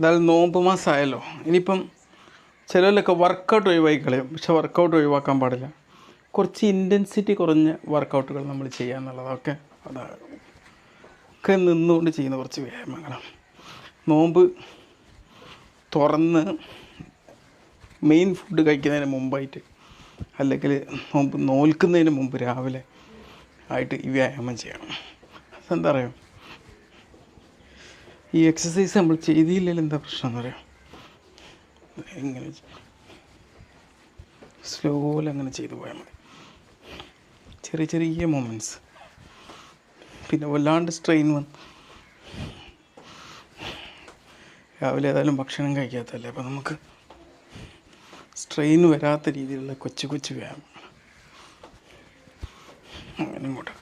എന്തായാലും നോമ്പ് മാസമായല്ലോ. ഇനിയിപ്പം ചിലരിലൊക്കെ വർക്കൗട്ട് ഒഴിവാക്കി കളയും പക്ഷെ വർക്കൗട്ട് ഒഴിവാക്കാൻ പാടില്ല. കുറച്ച് ഇന്റൻസിറ്റി കുറഞ്ഞ വർക്കൗട്ടുകൾ നമ്മൾ ചെയ്യുക എന്നുള്ളതൊക്കെ അതാണ് ഒക്കെ നിന്നുകൊണ്ട് ചെയ്യുന്ന കുറച്ച് വ്യായാമങ്ങളാണ് നോമ്പ് തുറന്ന് മെയിൻ ഫുഡ് കഴിക്കുന്നതിന് മുമ്പായിട്ട് അല്ലെങ്കിൽ നോമ്പ് നോൽക്കുന്നതിന് മുമ്പ് രാവിലെ ആയിട്ട് ഈ വ്യായാമം ചെയ്യണം. അതെന്താ പറയുക? ഈ എക്സസൈസ് നമ്മൾ ചെയ്തില്ലെങ്കിൽ എന്താ പ്രശ്നം എന്ന് പറയാം. ഇങ്ങനെ സ്ലോയിൽ അങ്ങനെ ചെയ്തു പോയാൽ മതി. ചെറിയ ചെറിയ മൊമെന്റ്സ് പിന്നെ വല്ലാണ്ട് സ്ട്രെയിൻ വന്ന് രാവിലെ ഏതായാലും ഭക്ഷണം കഴിക്കാത്തല്ലേ? അപ്പോൾ നമുക്ക് സ്ട്രെയിൻ വരാത്ത രീതിയിലുള്ള കൊച്ചു കൊച്ചു വ്യായാമം. അങ്ങനെ ഇങ്ങോട്ട്.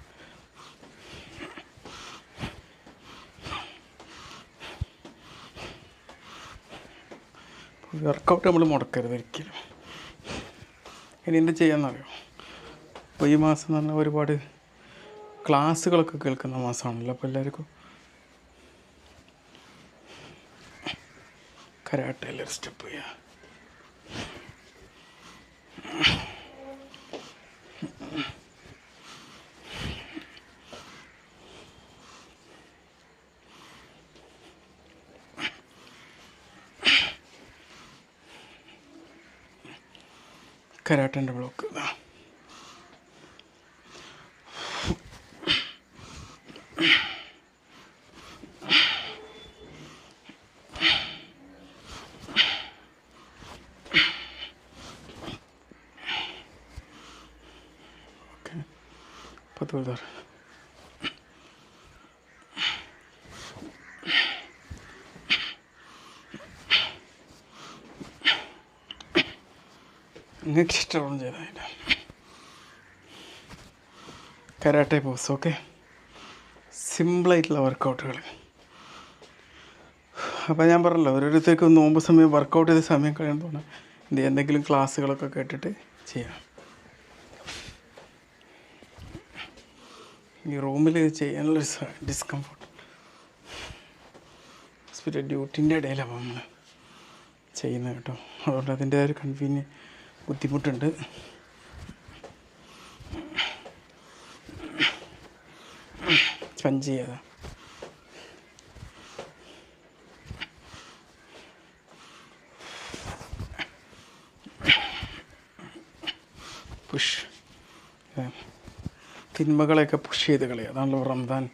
വർക്കൗട്ട് നമ്മൾ മുടക്കരുത് ഒരിക്കലും. ഇനി എന്ത് ചെയ്യാമെന്നറിയോ അപ്പോൾ ഈ മാസം പറഞ്ഞാൽ ഒരുപാട് ക്ലാസ്സുകളൊക്കെ കേൾക്കുന്ന മാസമാണല്ലോ അപ്പോൾ എല്ലാവർക്കും കരാട്ടയിൽ സ്റ്റെപ്പ് ചെയ്യുക കരാട്ടന്റെ ബ്ലോക്ക്. ഇതാ നിങ്ങൾക്ക് ഇഷ്ടമുള്ള ചെയ്താൽ കരാട്ടെ പോസ് ഓക്കെ? സിമ്പിളായിട്ടുള്ള വർക്കൗട്ടുകൾ അപ്പോൾ ഞാൻ പറഞ്ഞല്ലോ ഓരോരുത്തർക്കും നോമ്പ് സമയം വർക്കൗട്ട് ചെയ്ത സമയം കഴിയുമ്പോൾ എന്ത് എന്തെങ്കിലും ക്ലാസ്സുകളൊക്കെ കേട്ടിട്ട് ചെയ്യാം. ഈ റൂമിൽ ചെയ്യാനുള്ളൊരു ഡിസ്കംഫർട്ട് ഹോസ്പിറ്റൽ ഡ്യൂട്ടിന്റെ ഇടയിലാണ് നമ്മൾ ചെയ്യുന്നത് കേട്ടോ. അതുകൊണ്ട് അതിന്റെ ഒരു കൺവീനിയൻ ബുദ്ധിമുട്ടുണ്ട് കഞ്ചി ചെയ്താ പുഷ് തിന്മകളെയൊക്കെ പുഷ് ചെയ്ത് കളയുക അതാണല്ലോ റംദാൻ.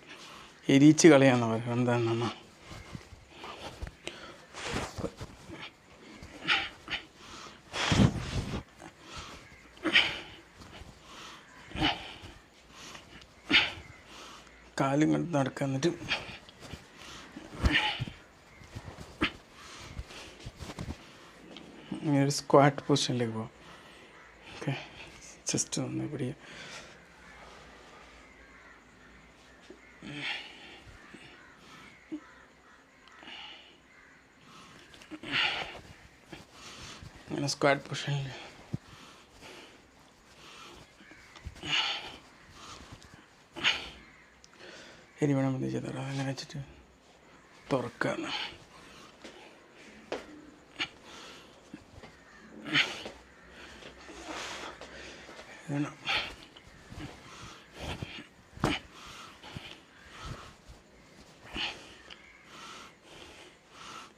എരിച്ച് കളയാന്ന് പറയുക റംദാൻ നമ്മ കാലും കൊണ്ട് നടക്കുക എന്നിട്ട് ഇങ്ങനെ ഒരു സ്ക്വാറ്റ് പൊസിഷനിലേക്ക് പോവാം. ഓക്കെ. ജസ്റ്റ് ഒന്ന് പിടിക്കുക അങ്ങനെ സ്ക്വാറ്റ് പൊസിഷനിൽ ഇനി വേണം എന്ത് ചെയ്താൽ അങ്ങനെ വെച്ചിട്ട്? തുറക്കാന്ന്. വേണം.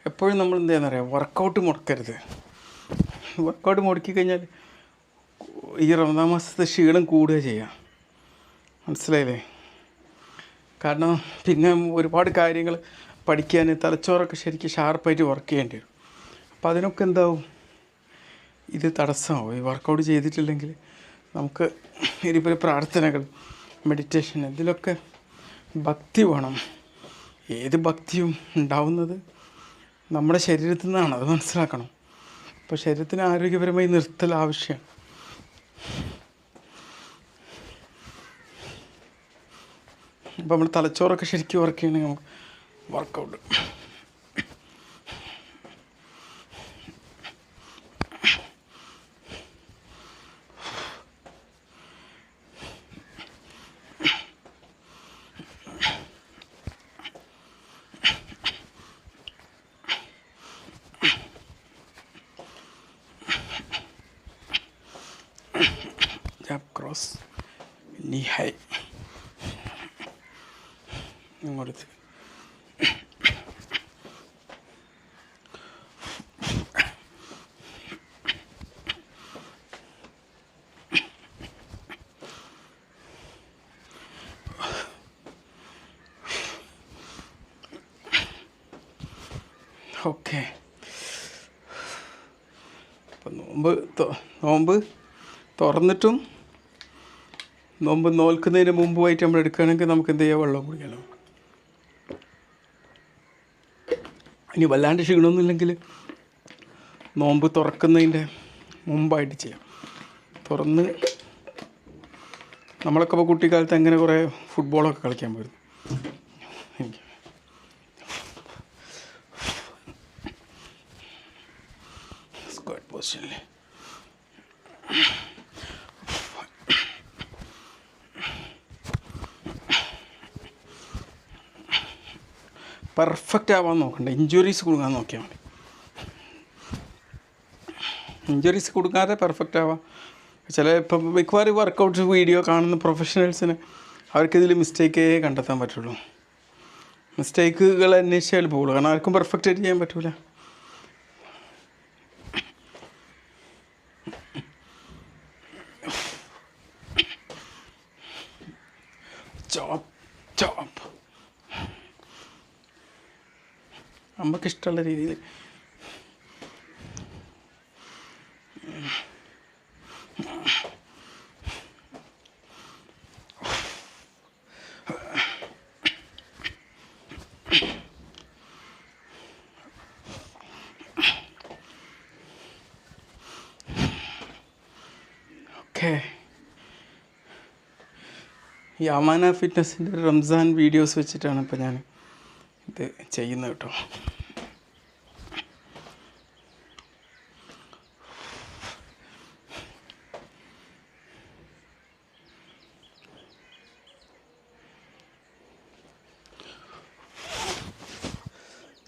എപ്പോഴും നമ്മൾ എന്ത് അറിയാം വർക്കൗട്ട് മുടക്കരുത്. വർക്കൗട്ട് മുടക്കി കഴിഞ്ഞാൽ ഈ റമദാൻ മാസത്തെ ക്ഷീണം കൂടുക ചെയ്യാം. മനസ്സിലായില്ലേ? കാരണം പിന്നെ ഒരുപാട് കാര്യങ്ങൾ പഠിക്കാൻ തലച്ചോറൊക്കെ ശരിക്കും ഷാർപ്പായിട്ട് വർക്ക് ചെയ്യേണ്ടി വരും. അപ്പോൾ അതിനൊക്കെ എന്താവും? ഇത് തടസ്സമാവും. ഈ വർക്കൗട്ട് ചെയ്തിട്ടില്ലെങ്കിൽ നമുക്ക് ഇനിയിപ്പോൾ പ്രാർത്ഥനകൾ മെഡിറ്റേഷൻ ഇതിലൊക്കെ ഭക്തി വേണം. ഏത് ഭക്തിയും ഉണ്ടാവുന്നത് നമ്മുടെ ശരീരത്തിൽ നിന്നാണ്. അത് മനസ്സിലാക്കണം. അപ്പോൾ ശരീരത്തിന് ആരോഗ്യപരമായി നിർത്തൽ ആവശ്യമാണ്. അപ്പോൾ നമ്മൾ തലച്ചോറൊക്കെ ശരിക്കും വർക്ക് ചെയ്യണമെങ്കിൽ നമുക്ക് workout jab cross. Knee high. ഇങ്ങോട്ട് ഓക്കെ. അപ്പം നോമ്പ് നോമ്പ് തുറന്നിട്ടും നോമ്പ് നോൽക്കുന്നതിന് മുമ്പുമായിട്ട് നമ്മൾ എടുക്കുകയാണെങ്കിൽ നമുക്ക് എന്ത് ചെയ്യാം? വെള്ളം കുടിക്കണം ഇനി വല്ലാണ്ട് ക്ഷീണമൊന്നുമില്ലെങ്കിൽ നോമ്പ് തുറക്കുന്നതിന്റെ മുമ്പായിട്ട് ചെയ്യാം. തുറന്ന് നമ്മളൊക്കെ ഇപ്പോൾ കുട്ടിക്കാലത്ത് അങ്ങനെ കുറേ ഫുട്ബോളൊക്കെ കളിക്കാൻ പോയിരുന്നു. എനിക്ക് സ്ക്വാഡ് പൊസിഷനിൽ പെർഫെക്റ്റ് ആവാൻ നോക്കണ്ട. ഇഞ്ചുറീസ് കൊടുക്കാൻ നോക്കിയാൽ മതി. ഇഞ്ചുറീസ് കൊടുക്കാതെ പെർഫെക്റ്റ് ആവാം. ചില ഇപ്പം മിക്കവാറും വർക്കൗട്ട് വീഡിയോ കാണുന്ന പ്രൊഫഷണൽസിന് അവർക്കിതിൽ മിസ്റ്റേക്കേ കണ്ടെത്താൻ പറ്റുള്ളൂ. മിസ്റ്റേക്കുകൾ അന്വേഷിച്ചാൽ പോകുള്ളൂ കാരണം ആർക്കും പെർഫെക്റ്റ് ആയിട്ട് ചെയ്യാൻ പറ്റൂല. ചോപ്പ് ചോപ്പ് നമുക്കിഷ്ടമുള്ള രീതിയിൽ. ഓക്കെ. ഈ അമാന ഫിറ്റ്നസിന്റെ റംസാൻ വീഡിയോസ് വെച്ചിട്ടാണ് ഇപ്പോൾ ഞാൻ ഇത് ചെയ്യുന്നത് കേട്ടോ.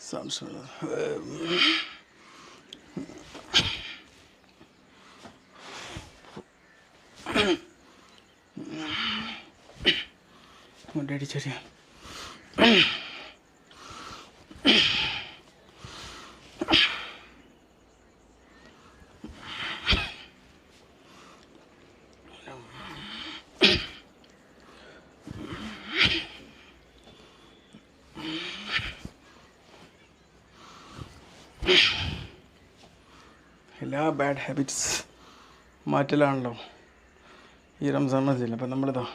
സംശയം കൊണ്ടടിച്ചറിയാ എല്ലാ ബാഡ് ഹാബിറ്റ്സ് മാറ്റലാണല്ലോ. ഈ റംസാൻ മതിയില്ല അപ്പം നമ്മളിതാ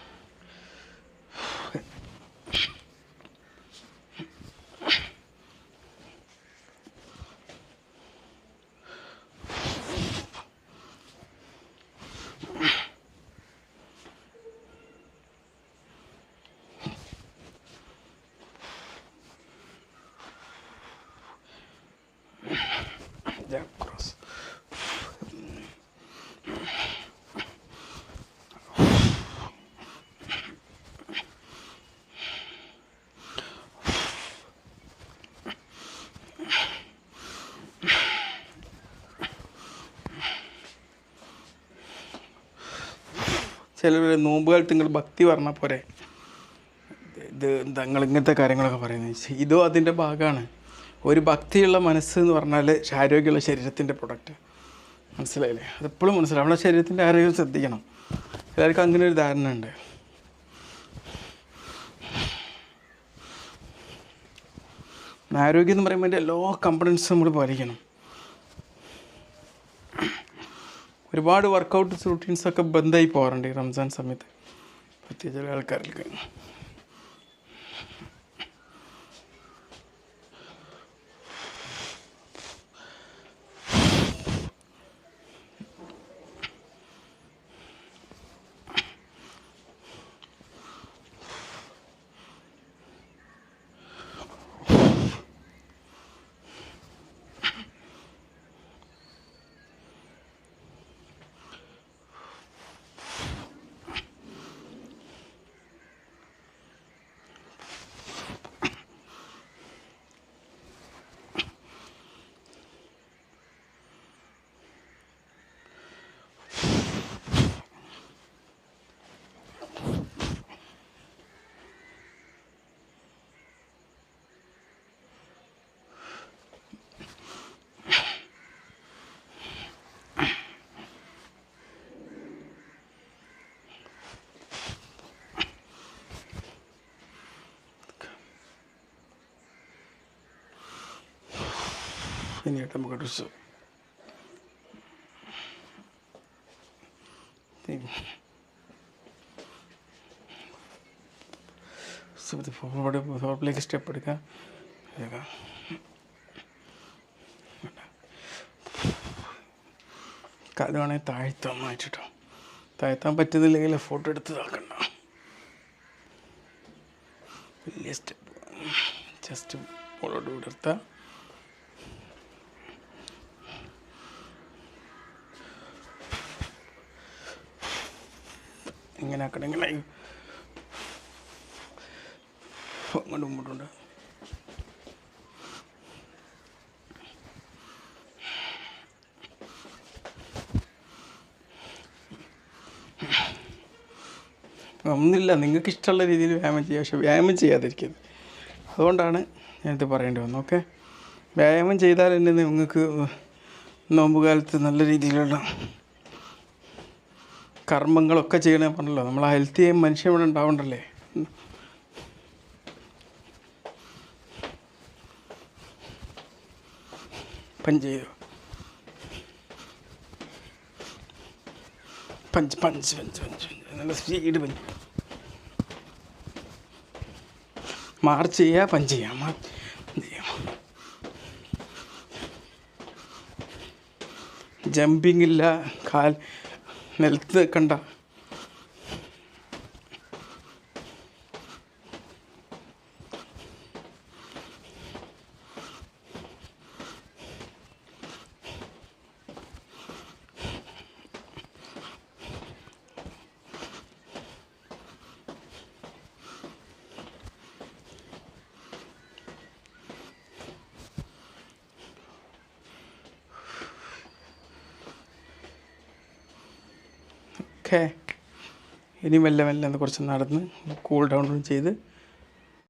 Jab cross. ചിലർ നോമ്പ് കാലത്ത് നിങ്ങൾ ഭക്തി പറഞ്ഞാൽ പോരെ. ഇത് നിങ്ങൾ ഇങ്ങനത്തെ കാര്യങ്ങളൊക്കെ പറയുന്നത്. ഇതോ അതിന്റെ ഭാഗമാണ് ഒരു ഭക്തിയുള്ള മനസ്സ് എന്ന് പറഞ്ഞാൽ ആരോഗ്യമുള്ള ശരീരത്തിന്റെ പ്രൊഡക്റ്റ് മനസ്സിലായില്ലേ? അതെപ്പോഴും മനസ്സിലാവും. നമ്മുടെ ശരീരത്തിന്റെ ആരോഗ്യം ശ്രദ്ധിക്കണം. എല്ലാവർക്കും അങ്ങനെ ഒരു ധാരണ ഉണ്ട്. ആരോഗ്യം എന്ന് പറയുമ്പോൾ എല്ലാ കമ്പണൻസും നമ്മൾ പാലിക്കണം. ഒരുപാട് വർക്കൗട്ട് റൂട്ടീൻസൊക്കെ ബന്ധമായി പോകാറുണ്ട് ഈ റംസാൻ സമയത്ത്. പ്രത്യേകിച്ച് ആൾക്കാർക്ക്. പിന്നീട് നമുക്ക് ഡ്രസ്സ് ഫോർവേഡ് ഫോർവേഡിലേക്ക് സ്റ്റെപ്പ് എടുക്കുക. കാൽ വേണമെങ്കിൽ താഴ്ത്താൻ മാറ്റിട്ടോ. താഴ്ത്താൻ പറ്റുന്നില്ലെങ്കിൽ ഫോട്ടോ എടുത്ത് താക്കണ്ട വലിയ സ്റ്റെപ്പ്. ജസ്റ്റ് മുകളോട്ട് വിടർത്താം. ഇങ്ങനെ ആക്കണമെങ്കിൽ അങ്ങോട്ടും ഇങ്ങോട്ടുണ്ട് ഒന്നുമില്ല നിങ്ങൾക്ക് ഇഷ്ടമുള്ള രീതിയിൽ വ്യായാമം ചെയ്യുക പക്ഷെ വ്യായാമം ചെയ്യാതിരിക്കരുത്. അതുകൊണ്ടാണ് ഞാനിത് പറയേണ്ടി വന്നത് ഓക്കെ? വ്യായാമം ചെയ്താൽ തന്നെ നിങ്ങൾക്ക് നോമ്പ് കാലത്ത് നല്ല രീതിയിലുള്ള കർമ്മങ്ങളൊക്കെ ചെയ്യണേ പറഞ്ഞല്ലോ. നമ്മൾ ആ ഹെൽത്തി മനുഷ്യൻ ഇവിടെ ഉണ്ടാവണ്ടല്ലേ? പഞ്ച് ചെയ്തു പഞ്ച് പഞ്ച് പഞ്ച് പഞ്ച് നല്ല സ്പീഡ് പഞ്ച്. മാർച്ച് ചെയ്യുക പഞ്ച് ചെയ്യാം. പഞ്ച് ചെയ്യാം. കാൽ നിലത്ത് കണ്ട ഓക്കെ. ഇനി മെല്ലെ മെല്ലെ ഒന്ന് കുറച്ച് നടന്ന് കൂൾ ഡൗൺ ചെയ്ത്